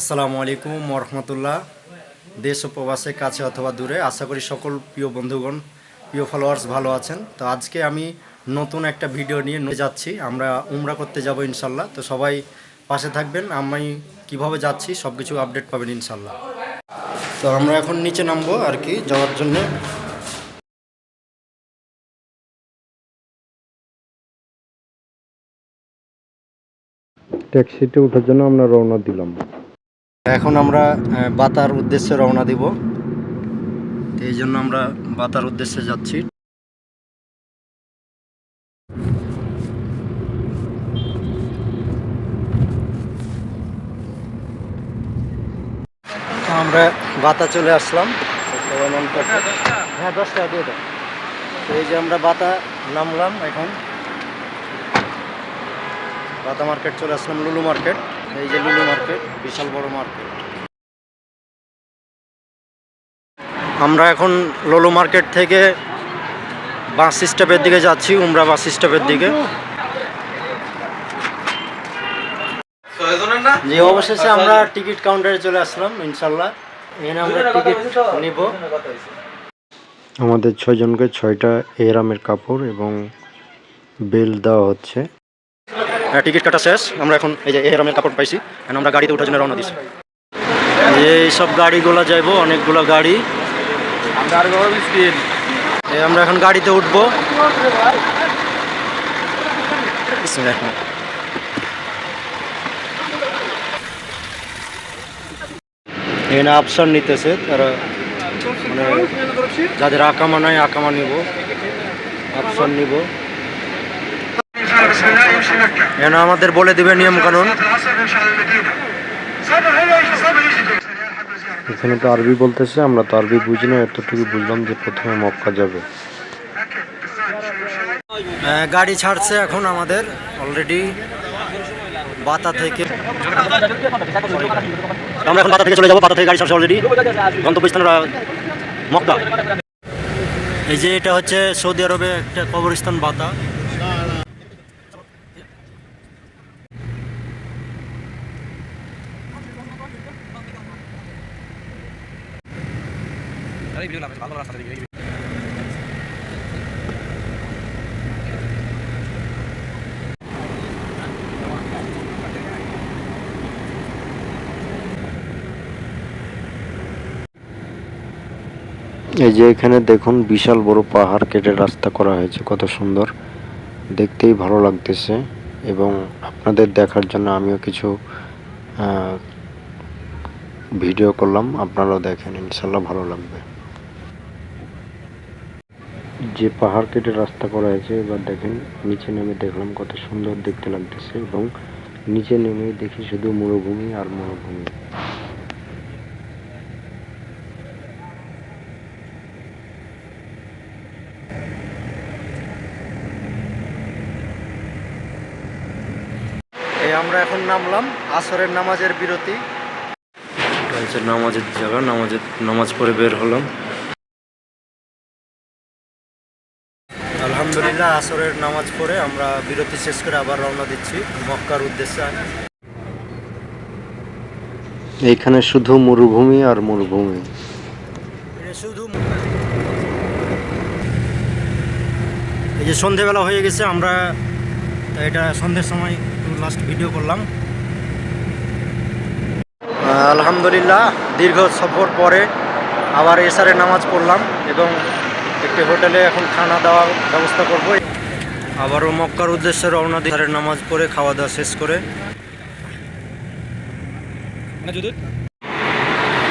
আসসালামু আলাইকুম রহমতুল্লাহ। দেশ ও প্রবাসে কাছে অথবা দূরে আশা করি সকল প্রিয় বন্ধুগণ, প্রিয় ফলোয়ার্স ভালো আছেন। তো আজকে আমি নতুন একটা ভিডিও নিয়ে নিয়ে যাচ্ছি। আমরা উমরা করতে যাব ইনশাল্লাহ। তো সবাই পাশে থাকবেন। আমি কীভাবে যাচ্ছি সব কিছু আপডেট পাবেন ইনশাল্লাহ। তো আমরা এখন নিচে নামবো আর কি, যাওয়ার জন্য। ট্যাক্সিতে ওঠার জন্য আমরা রওনা দিলাম। এখন আমরা বাতার উদ্দেশ্যে রওনা দিব। এই জন্য আমরা বাতার উদ্দেশ্যে যাচ্ছি। আমরা বাতা চলে আসলাম। হ্যাঁ দশ টাকা দিয়ে দাও। এই যে আমরা বাতা নামলাম এখন। বাতা মার্কেট চলে আসলাম, লুলু মার্কেট। এই যে লুলু মার্কেট বিশাল বড় মার্কেট। আমরা এখন লোলো মার্কেট থেকে বাস স্টপের দিকে যাচ্ছি উমরা বাস স্টপের দিকে। যে অবশেষে আমরা টিকিট কাউন্টারে চলে আসলাম ইনশাল্লাহ। এখানে আমরা টিকিট নিব। আমাদের ছয়জনকে ছয়টা এরামের কাপড় এবং বেল দেওয়া হচ্ছে। হ্যাঁ, টিকিট কাটা শেষ। আমরা এখন এই যে এরমের কাপড় পাইছি। এখন আমরা গাড়িতে ওঠার জন্য রওনা দিছি। এই সব গাড়িগুলো যাইব, অনেকগুলো গাড়ি। আমরা এখন গাড়িতে উঠবো। এখানে অপশন নিতেছে, তারা মানে যাদের আঁকা নাই আঁকা নিব। অপশন নিব। যেন আমাদের বলে দেবে নিয়ম কানুন। এখানে তো আরবি বলতেছে আমরা তো আরবি বুঝি না এতটুকু বুঝলাম যে প্রথমে মক্কা যাবে। গাড়ি ছাড়ছে এখন আমাদের অলরেডি বাতা থেকে। আমরা এখন বাতা থেকে চলে যাব বাতা থেকে গাড়ি ছাড়ছে অলরেডি গন্তব্যস্থান মক্কা। এই যে এটা হচ্ছে সৌদি আরবে একটা কবরস্থান বাতা। এই যে এখানে দেখুন, বিশাল বড় পাহাড় কেটে রাস্তা করা হয়েছে, কত সুন্দর। দেখতেই ভালো লাগতেছে এবং আপনাদের দেখার জন্য আমিও কিছু ভিডিও করলাম, আপনারাও দেখেন, ইনশাল্লাহ ভালো লাগবে। যে পাহাড় কেটে রাস্তা করা হয়েছে এবার দেখেন নিচে নেমে দেখলাম কত সুন্দর দেখতে লাগতেছে এবং নিচে নেমে দেখি শুধু মরুভূমি আর মরুভূমি। এই আমরা এখন নামলাম আসরের নামাজের বিরতি। নামাজের জায়গা নামাজের নামাজ পড়ে বের হলাম। আলহামদুলিল্লাহ আসরের নামাজ পড়ে আমরা বিরতি শেষ করে আবার রওনা দিচ্ছি মক্কার উদ্দেশ্যে। এইখানে শুধু মরুভূমি আর মরুভূমি। শুধু এই যে সন্ধেবেলা হয়ে গেছে আমরা এটা সন্ধ্যের সময় লাস্ট ভিডিও করলাম। আলহামদুলিল্লাহ দীর্ঘ সফর পরে আবার এসারে নামাজ পড়লাম এবং একটি হোটেলে এখন খানা দেওয়ার ব্যবস্থা করব। আবারও মক্কার উদ্দেশ্যে রওনা দিয়ে নামাজ পড়ে খাওয়া দাওয়া শেষ করে।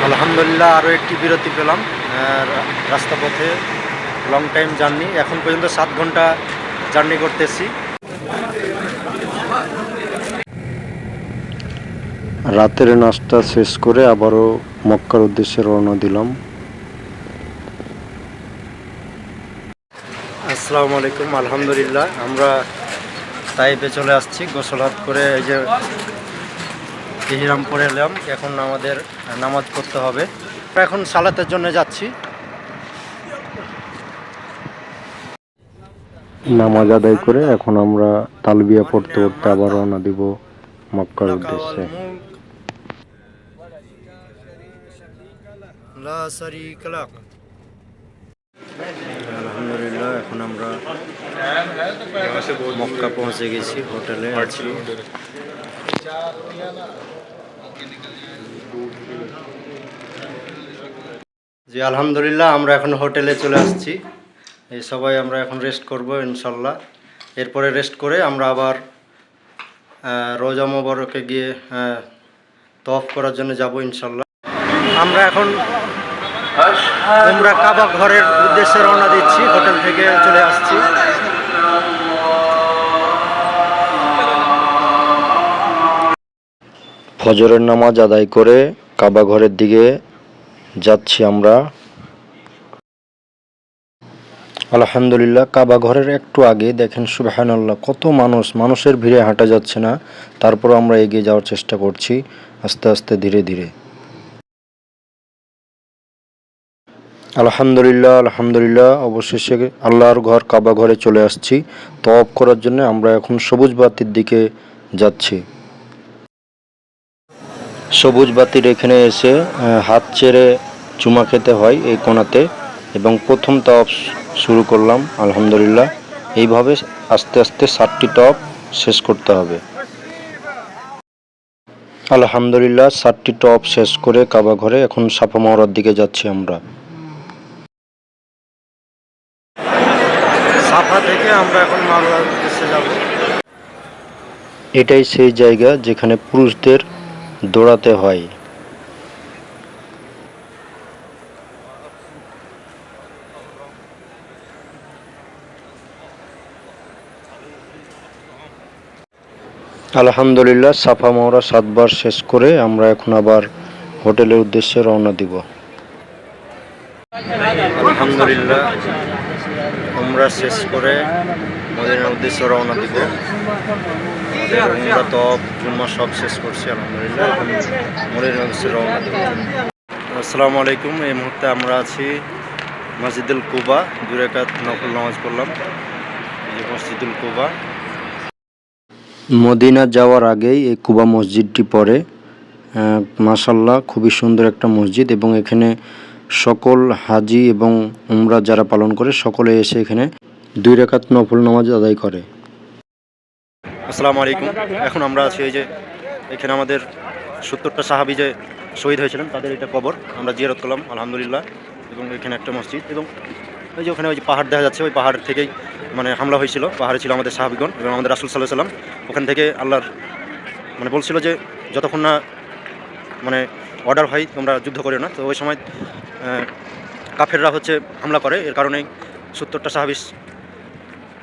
আলহামদুলিল্লাহ আরও একটি বিরতি পেলাম আর রাস্তা পথে লং টাইম জার্নি এখন পর্যন্ত সাত ঘণ্টা জার্নি করতেছি। রাতের নাস্তা শেষ করে আবারও মক্কার উদ্দেশ্যে রওনা দিলাম। আসসালামু আলাইকুম আলহামদুলিল্লাহ। আমরা তাইপে চলে আসছি গোসলাত করে এই যে হিরামপুরে এলাম। এখন আমাদের নামাজ করতে হবে। এখন সালাতের জন্য যাচ্ছি। নামাজ আদায় করে এখন আমরা তালবিয়া পড়তে পড়তে আবার রওনা দিব মক্কার উদ্দেশ্যে। লা আলহামদুলিল্লাহ এখন আমরা মক্কা পৌঁছে গেছি, হোটেলে আছি। জি, আলহামদুলিল্লাহ, আমরা এখন হোটেলে চলে আসছি। এই সবাই আমরা এখন রেস্ট করব, ইনশাল্লাহ। এরপরে রেস্ট করে আমরা আবার রোজা মোবারকে গিয়ে তফ করার জন্য যাব, ইনশাল্লাহ। আমরা এখন আমরা কাবা ঘরের উদ্দেশ্যে রওনা দিচ্ছি, হোটেল থেকে চলে আসছি। ফজরের নামাজ আদায় করে কাবা ঘরের দিকে যাচ্ছি আমরা। আলহামদুলিল্লাহ, কাবা ঘরের একটু আগে দেখেন, সুবাহানাল্লাহ, কত মানুষ, মানুষের ভিড়ে হাঁটা যাচ্ছে না। তারপর আমরা এগিয়ে যাওয়ার চেষ্টা করছি, আস্তে আস্তে ধীরে ধীরে। আলহামদুলিল্লাহ আলহামদুলিল্লাহ। অবশেষে আল্লাহর ঘর কাবা ঘরে চলে আসছি। তওয়াব করার জন্য আমরা এখন সবুজ বাতির দিকে যাচ্ছি। সবুজ বাতির এখানে এসে হাত চেড়ে চুমা খেতে হয় এই কোণাতে এবং প্রথম টপ শুরু করলাম, আলহামদুলিল্লাহ। এইভাবে আস্তে আস্তে ষাটটি টপ শেষ করতে হবে। আলহামদুলিল্লাহ, ষাটটি টপ শেষ করে কাবা ঘরে এখন সাফা মাওরার দিকে যাচ্ছি আমরা। সাফা থেকে আমরা এখন মারোয়ার উদ্দেশ্যে যাব। এটাই সেই জায়গা যেখানে পুরুষদের দৌড়াতে হয়। আলহামদুলিল্লাহ সাফা মাওরা সাতবার শেষ করে আমরা এখন আবার হোটেলের উদ্দেশ্যে রওনা দিব। আলহামদুলিল্লাহ। আমরা শেষ করে মদিনার উদ্দেশ্যে রওনা দিব। আমরা তো জুম্মা সব শেষ করছি, আলহামদুলিল্লাহ, এখন মদিনার উদ্দেশ্যে রওনা দিব। আসসালামু আলাইকুম। এই মুহূর্তে আমরা আছি মসজিদুল কুবা দুই রেখাত নফল নামাজ পড়লাম। মসজিদুল কুবা। মদিনা যাওয়ার আগেই এই কুবা মসজিদটি পড়ে। মাসাল্লাহ খুবই সুন্দর একটা মসজিদ এবং এখানে সকল হাজি এবং উমরা যারা পালন করে, সকলে এসে এখানে দুই রেখাত নফল নামাজ আদায় করে। আসসালামু আলাইকুম। এখন আমরা আছি এই যে, এখানে আমাদের সত্তরটা সাহাবি যে শহীদ হয়েছিলেন, তাদের এটা কবর। আমরা জিয়ারত করলাম, আলহামদুলিল্লাহ। এবং এখানে একটা মসজিদ। এবং ওই যে ওখানে ওই যে পাহাড় দেখা যাচ্ছে, ওই পাহাড় থেকেই মানে হামলা হয়েছিল। পাহাড়ে ছিল আমাদের সাহাবিগণ এবং আমাদের রাসুল সাল্লাহ সাল্লাম ওখান থেকে আল্লাহর মানে বলছিল যে, যতক্ষণ না মানে অর্ডার হয় তোমরা যুদ্ধ করো না। তো ওই সময় কাফেররা হচ্ছে হামলা করে। এর কারণেই সত্তরটা সাহাবিস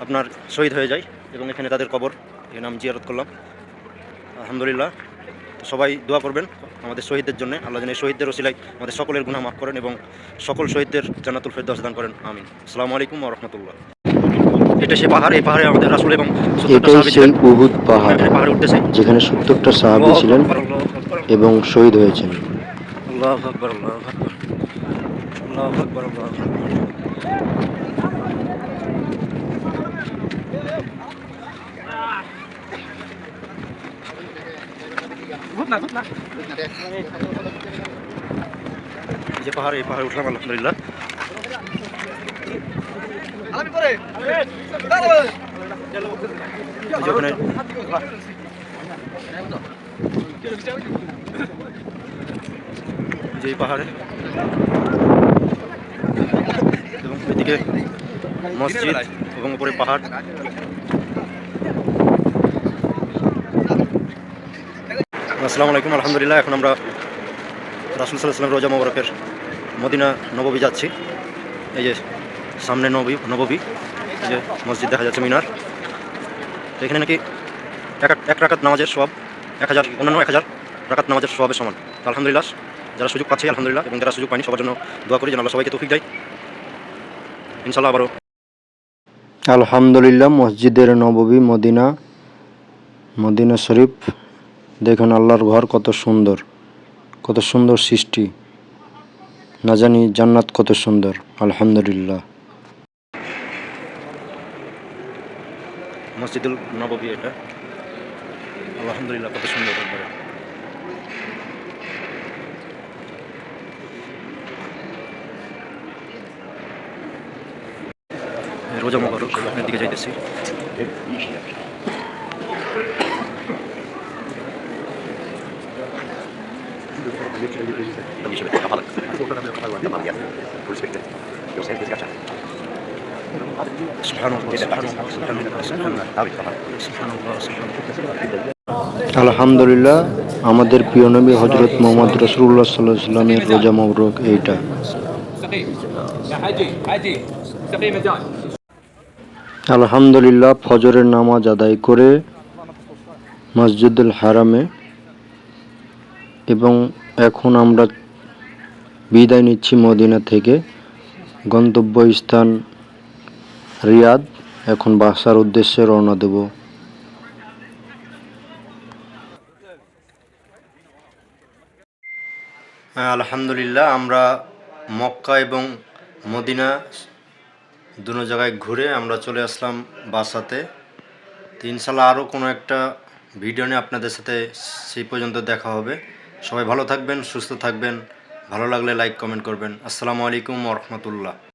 আপনার শহীদ হয়ে যায় এবং এখানে তাদের কবর এখানে আমি জিয়ারত করলাম। আলহামদুলিল্লাহ। তো সবাই দোয়া করবেন আমাদের শহীদদের জন্য। আল্লাহ যেন শহীদদের ওসিলাই আমাদের সকলের গুণা মাফ করেন এবং সকল শহীদদের জান্নাতুল ফেরদৌস দান করেন। আমিন। আসসালামু আলাইকুম রাহমাতুল্লাহ। এটা সে পাহাড় এই পাহাড়ে আমাদের রাসূল এবং 70টা এটাই সেই ছিলেন। উহুদ পাহাড় এখানে পাহাড়ে উঠতেছে। যেখানে সত্তরটা সাহাবি ছিলেন এবং শহীদ হয়েছেন। আল্লাহু আকবার আল্লাহু আকবার আল্লাহু আকবার আল্লাহু যে পাহাড় এই পাহাড়ে উঠলাম আলহামদুলিল্লাহ। ওখানে যে পাহাড়ে। এবং এদিকে মসজিদ এবং উপরে পাহাড়। আসসালামু আলাইকুম, আলহামদুলিল্লাহ। এখন আমরা রাসুল সাল্লাহ রোজা মোবারকের মদিনা নববী যাচ্ছি। এই যে সামনে নবী, নববী, এই যে মসজিদ দেখা যাচ্ছে মিনার। এখানে নাকি এক এক রাকাত নামাজের সব এক হাজার, অন্যান্য এক হাজার রাকাত নামাজের সবের সমান। আলহামদুলিল্লাহ যারা সুযোগ পাচ্ছে আলহামদুলিল্লাহ এবং যারা সুযোগ পায়নি সবার জন্য দোয়া করি যেন আল্লাহ সবাইকে তৌফিক দেয়। ইনশাল্লাহ আবারও। আলহামদুলিল্লাহ মসজিদের নববী মদিনা মদিনা শরীফ। দেখুন আল্লাহর ঘর কত সুন্দর কত সুন্দর সৃষ্টি। না জানি জান্নাত কত সুন্দর আলহামদুলিল্লাহ। মসজিদুল নববী এটা। আলহামদুলিল্লাহ কত সুন্দর রোজা মোবারক এর দিকে যাইতেছি আলহামদুলিল্লাহ আমাদের প্রিয় নবী হজরত মোহাম্মদ রসুল্লাহ সাল্লাহ সাল্লামের রোজা মবরক এইটা আলহামদুলিল্লাহ, ফজরের নামাজ আদায় করে মসজিদুল হারামে এবং এখন আমরা বিদায় নিচ্ছি মদিনা থেকে। গন্তব্য স্থান রিয়াদ। এখন বাসার উদ্দেশ্যে রওনা দেব। আলহামদুলিল্লাহ, আমরা মক্কা এবং মদিনা দুনো জায়গায় ঘুরে আমরা চলে আসলাম বাসাতে। তো ইনশাল্লাহ আরও কোনো একটা ভিডিও নিয়ে আপনাদের সাথে সেই পর্যন্ত দেখা হবে। সবাই ভালো থাকবেন, সুস্থ থাকবেন, ভালো লাগলে লাইক কমেন্ট করবেন। আসসালামু আলাইকুম রহমতুল্লাহ।